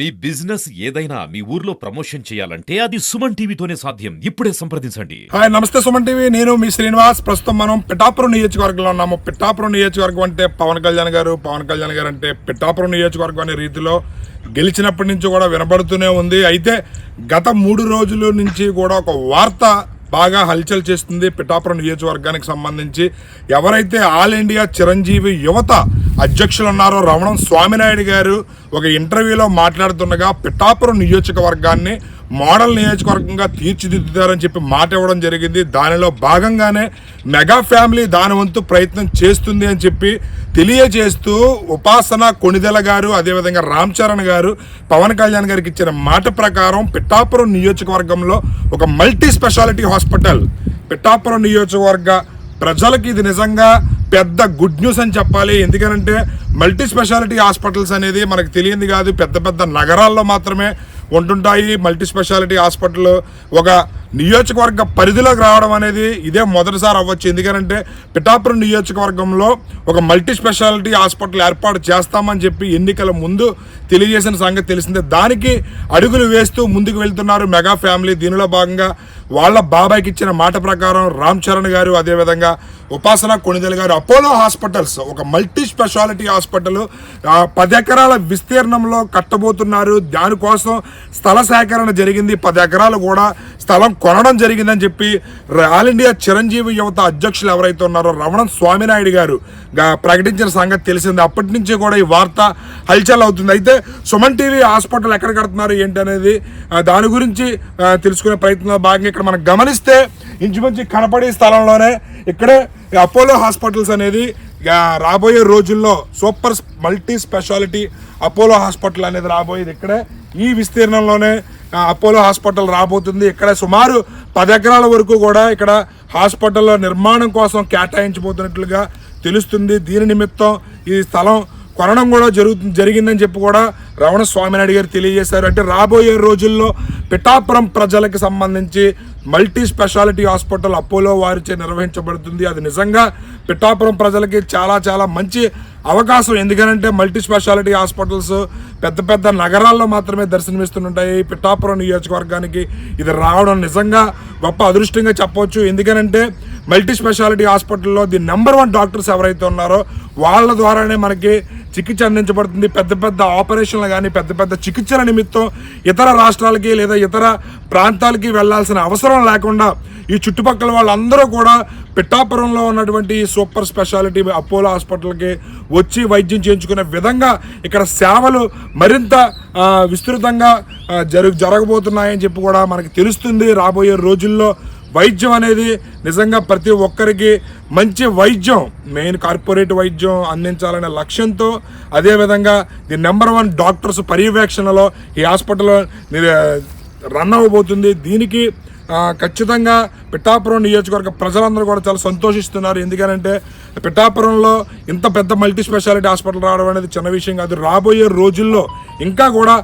మీ business ఏదైనా మీ ఊర్లో promotion చేయాలంటే అది సుమన్ టీవీతోనే సాధ్యం. ఇప్పుడే సంప్రదించండి. హాయ్ నమస్తే సుమన్ టీవీ. నేను మీ శ్రీనివాస్. ప్రస్తుతం మనం పిఠాపురం నియోజకవర్గంలో ఉన్నాము. పిఠాపురం నియోజకవర్గం అంటే పవన్ కళ్యాణ్ గారు పవన్ కళ్యాణ్ గారు అంటే పిఠాపురం నియోజకవర్గం అనే రీతిలో గెలిచినప్పటి నుంచి కూడా వినబడుతూనే ఉంది. అయితే గత మూడు రోజుల నుంచి కూడా ఒక వార్త బాగా హల్చల్ చేస్తుంది పిఠాపురం నియోజకవర్గానికి సంబంధించి. ఎవరైతే ఆల్ ఇండియా చిరంజీవి యువత అధ్యక్షులు ఉన్నారో రమణం స్వామినాయుడు గారు ఒక ఇంటర్వ్యూలో మాట్లాడుతుండగా పిఠాపురం నియోజకవర్గాన్ని మోడల్ నియోజకవర్గంగా తీర్చిదిద్దుతారని చెప్పి మాట ఇవ్వడం జరిగింది. దానిలో భాగంగానే మెగా ఫ్యామిలీ దాని వంతు ప్రయత్నం చేస్తుంది అని చెప్పి తెలియజేస్తూ ఉపాసన కొణిదెల గారు అదేవిధంగా రామ్ చరణ్ గారు పవన్ కళ్యాణ్ గారికి ఇచ్చిన మాట ప్రకారం పిఠాపురం నియోజకవర్గంలో ఒక మల్టీ స్పెషాలిటీ హాస్పిటల్ పిఠాపురం నియోజకవర్గ ప్రజలకి ఇది నిజంగా పెద్ద గుడ్ న్యూస్ అని చెప్పాలి. ఎందుకనంటే మల్టీ స్పెషాలిటీ హాస్పిటల్స్ అనేది మనకు తెలియంది కాదు. పెద్ద పెద్ద నగరాల్లో మాత్రమే ఉంటుంటాయి. మల్టీ స్పెషాలిటీ హాస్పిటల్ ఒక నియోజకవర్గ పరిధిలోకి రావడం అనేది ఇదే మొదటిసారి అవ్వచ్చు. ఎందుకంటే పిఠాపురం నియోజకవర్గంలో ఒక మల్టీ స్పెషాలిటీ హాస్పిటల్ ఏర్పాటు చేస్తామని చెప్పి ఎన్నికల ముందు తెలియజేసిన సంగతి తెలిసిందే. దానికి అడుగులు వేస్తూ ముందుకు వెళ్తున్నారు మెగా ఫ్యామిలీ. దీనిలో భాగంగా వాళ్ళ బాబాయ్కి ఇచ్చిన మాట ప్రకారం రామ్ చరణ్ గారు అదేవిధంగా ఉపాసన కొణిదెల గారు అపోలో హాస్పిటల్స్ ఒక మల్టీ స్పెషాలిటీ హాస్పిటల్ పది ఎకరాల విస్తీర్ణంలో కట్టబోతున్నారు. దానికోసం స్థల సేకరణ జరిగింది. పది ఎకరాలు కూడా స్థలం కొనడం జరిగిందని చెప్పి ఆల్ ఇండియా చిరంజీవి యువత అధ్యక్షులు ఎవరైతే ఉన్నారో రమణం స్వామినాయుడు గారు ప్రకటించిన సంగతి తెలిసింది. అప్పటి నుంచి కూడా ఈ వార్త హల్చల్ అవుతుంది. అయితే సుమన్ టీవీ హాస్పిటల్ ఎక్కడ కడుతున్నారు ఏంటి అనేది దాని గురించి తెలుసుకునే ప్రయత్నంలో భాగంగా ఇక్కడ మనం గమనిస్తే ఇంచుమించు కనపడే స్థలంలోనే ఇక్కడే అపోలో హాస్పిటల్స్ అనేది రాబోయే రోజుల్లో super multi speciality Apollo hospital అనేది రాబోయేది ఇక్కడే. ఈ విస్తీర్ణంలోనే అపోలో హాస్పిటల్ రాబోతుంది. ఇక్కడ సుమారు పది ఎకరాల వరకు కూడా ఇక్కడ హాస్పిటల్ నిర్మాణం కోసం కేటాయించబోతున్నట్లుగా తెలుస్తుంది. దీని నిమిత్తం ఈ స్థలం కొనడం కూడా జరుగుతుంది జరిగిందని చెప్పి కూడా రమణ స్వామినాయుడు గారు తెలియజేశారు. అంటే రాబోయే రోజుల్లో పిఠాపురం ప్రజలకు సంబంధించి మల్టీ స్పెషాలిటీ హాస్పిటల్ అపోలో వారిచే నిర్వహించబడుతుంది. అది నిజంగా పిఠాపురం ప్రజలకి చాలా చాలా మంచి అవకాశం. ఎందుకనంటే మల్టీ స్పెషాలిటీ హాస్పిటల్స్ పెద్ద పెద్ద నగరాల్లో మాత్రమే దర్శనమిస్తుంటాయి. పిఠాపురం నియోజకవర్గానికి ఇది రావడం నిజంగా గొప్ప అదృష్టంగా చెప్పవచ్చు. ఎందుకనంటే మల్టీ స్పెషాలిటీ హాస్పిటల్లో ది నెంబర్ వన్ డాక్టర్స్ ఎవరైతే ఉన్నారో వాళ్ళ ద్వారానే మనకి చికిత్స అందించబడుతుంది. పెద్ద పెద్ద ఆపరేషన్లు కానీ పెద్ద పెద్ద చికిత్సల నిమిత్తం ఇతర రాష్ట్రాలకి లేదా ఇతర ప్రాంతాలకి వెళ్ళాల్సిన అవసరం లేకుండా ఈ చుట్టుపక్కల వాళ్ళందరూ కూడా పిఠాపురంలో ఉన్నటువంటి సూపర్ స్పెషాలిటీ అపోలో హాస్పిటల్కి వచ్చి వైద్యం చేయించుకునే విధంగా ఇక్కడ సేవలు మరింత విస్తృతంగా ఆ, జరుగు జరగబోతున్నాయని చెప్పి కూడా మనకి తెలుస్తుంది. రాబోయే రోజుల్లో వైద్యం అనేది నిజంగా ప్రతి ఒక్కరికి మంచి వైద్యం మెయిన్ కార్పొరేట్ వైద్యం అందించాలనే లక్ష్యంతో అదేవిధంగా ది నెంబర్ వన్ డాక్టర్స్ పర్యవేక్షణలో ఈ హాస్పిటల్ రన్ అవ్వబోతుంది. దీనికి ఖచ్చితంగా పిఠాపురం నియోజకవర్గ ప్రజలందరూ కూడా చాలా సంతోషిస్తున్నారు. ఎందుకంటే పిఠాపురంలో ఇంత పెద్ద మల్టీ స్పెషాలిటీ హాస్పిటల్ రావడం అనేది చిన్న విషయం కాదు. రాబోయే రోజుల్లో ఇంకా కూడా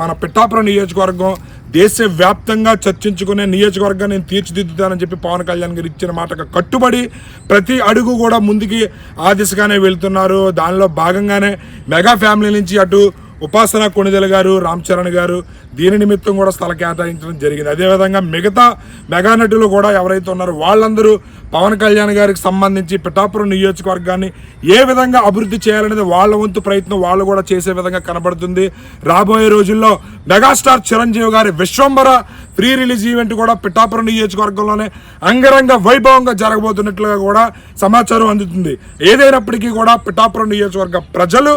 మన పిఠాపురం నియోజకవర్గం దేశవ్యాప్తంగా చర్చించుకునే నియోజకవర్గాన్ని నేను తీర్చిదిద్దుతానని చెప్పి పవన్ కళ్యాణ్ గారు ఇచ్చిన మాటకు కట్టుబడి ప్రతి అడుగు కూడా ముందుకి ఆ దిశగానే వెళ్తున్నారు. దానిలో భాగంగానే మెగా ఫ్యామిలీ నుంచి అటు ఉపాసన కొణిదెల గారు రామ్ చరణ్ గారు దీని నిమిత్తం కూడా స్థల కేటాయించడం జరిగింది. అదేవిధంగా మిగతా మెగా నటులు కూడా ఎవరైతే ఉన్నారో వాళ్ళందరూ పవన్ కళ్యాణ్ గారికి సంబంధించి పిఠాపురం నియోజకవర్గాన్ని ఏ విధంగా అభివృద్ధి చేయాలనేది వాళ్ళ వంతు ప్రయత్నం వాళ్ళు కూడా చేసే విధంగా కనబడుతుంది. రాబోయే రోజుల్లో మెగాస్టార్ చిరంజీవి గారి విశ్వంబర ప్రీ రిలీజ్ ఈవెంట్ కూడా పిఠాపురం నియోజకవర్గంలోనే అంగరంగ వైభవంగా జరగబోతున్నట్లుగా కూడా సమాచారం అందుతుంది. ఏదైనప్పటికీ కూడా పిఠాపురం నియోజకవర్గ ప్రజలు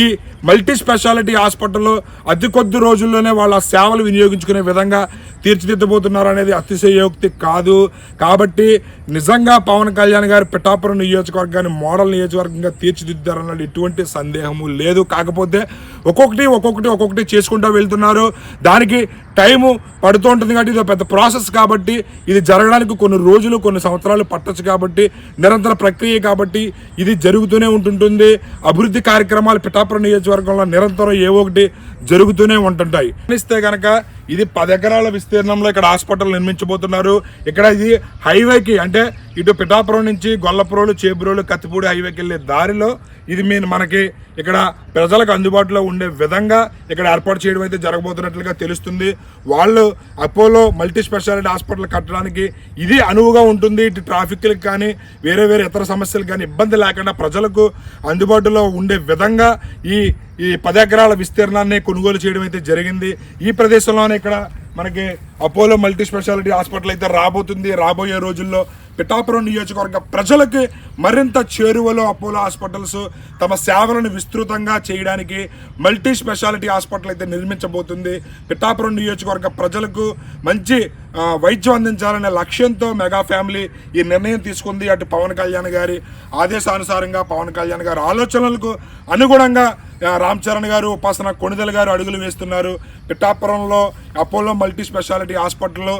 ఈ మల్టీ స్పెషాలిటీ హాస్పిటల్లో అతి కొద్ది రోజుల్లోనే వాళ్ళ సేవలు వినియోగించుకునే విధంగా తీర్చిదిద్దబోతున్నారు అనేది అతిశయోక్తి కాదు. కాబట్టి నిజంగా పవన్ కళ్యాణ్ గారు పిఠాపురం నియోజకవర్గాన్ని మోడల్ నియోజకవర్గంగా తీర్చిదిద్దారన్నది ఎటువంటి సందేహము లేదు. కాకపోతే ఒక్కొక్కటి ఒక్కొక్కటి ఒక్కొక్కటి చేసుకుంటూ వెళ్తున్నారు. దానికి టైము పడుతూ ఉంటుంది కాబట్టి ఇది ఒక పెద్ద ప్రాసెస్ కాబట్టి ఇది జరగడానికి కొన్ని రోజులు కొన్ని సంవత్సరాలు పట్టొచ్చు కాబట్టి నిరంతర ప్రక్రియ కాబట్టి ఇది జరుగుతూనే ఉంటుంటుంది. అభివృద్ధి కార్యక్రమాలు పిఠాపురం నియోజకవర్గంలో నిరంతరం ఏ ఒకటి జరుగుతూనే ఉంటుంటాయి. ఇస్తే కనుక ఇది పది ఎకరాల విస్తీర్ణంలో ఇక్కడ హాస్పిటల్ నిర్మించబోతున్నారు. ఇక్కడ ఇది హైవేకి అంటే ఇటు పిఠాపురం నుంచి గొల్లపురోలు చేబురోలు కత్తిపూడి హైవేకి వెళ్ళే దారిలో ఇది మీ మనకి ఇక్కడ ప్రజలకు అందుబాటులో ఉండే విధంగా ఇక్కడ ఏర్పాటు చేయడం అయితే జరగబోతున్నట్లుగా తెలుస్తుంది. వాళ్ళు అపోలో మల్టీ స్పెషాలిటీ హాస్పిటల్ కట్టడానికి ఇది అనువుగా ఉంటుంది. ఇటు ట్రాఫిక్లకు కానీ వేరే వేరే ఇతర సమస్యలకు కానీ ఇబ్బంది లేకుండా ప్రజలకు అందుబాటులో ఉండే విధంగా ఈ ఈ పది ఎకరాల విస్తీర్ణాన్ని కొనుగోలు చేయడం అయితే జరిగింది. ఈ ప్రదేశంలోనే ఇక్కడ మనకి అపోలో మల్టీ స్పెషాలిటీ హాస్పిటల్ అయితే రాబోతుంది. రాబోయే రోజుల్లో పిఠాపురం నియోజకవర్గ ప్రజలకి మరింత చేరువలో అపోలో హాస్పిటల్స్ తమ సేవలను విస్తృతంగా చేయడానికి మల్టీ స్పెషాలిటీ హాస్పిటల్ అయితే నిర్మించబోతుంది. పిఠాపురం నియోజకవర్గ ప్రజలకు మంచి వైద్యం అందించాలనే లక్ష్యంతో మెగా ఫ్యామిలీ ఈ నిర్ణయం తీసుకుంది. అటు పవన్ కళ్యాణ్ గారి ఆదేశానుసారంగా పవన్ కళ్యాణ్ గారి ఆలోచనలకు అనుగుణంగా రామ్ చరణ్ గారు ఉపాసన కొణిదల గారు అడుగులు వేస్తున్నారు. పిఠాపురంలో అపోలో మల్టీ స్పెషాలిటీ హాస్పిటల్లో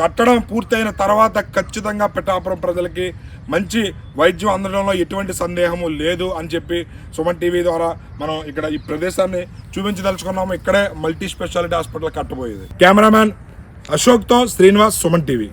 కట్టడం పూర్తయిన తర్వాత ఖచ్చితంగా పిఠాపురం ప్రజలకి మంచి వైద్యం అందడంలో ఎటువంటి సందేహము లేదు అని చెప్పి సుమన్ టీవీ ద్వారా మనం ఇక్కడ ఈ ప్రదేశాన్ని చూపించదలుచుకున్నాము. ఇక్కడే మల్టీ స్పెషాలిటీ హాస్పిటల్ కట్టబోయేది. కెమెరామ్యాన్ అశోక్తో శ్రీనివాస్ సుమన్ టీవీ.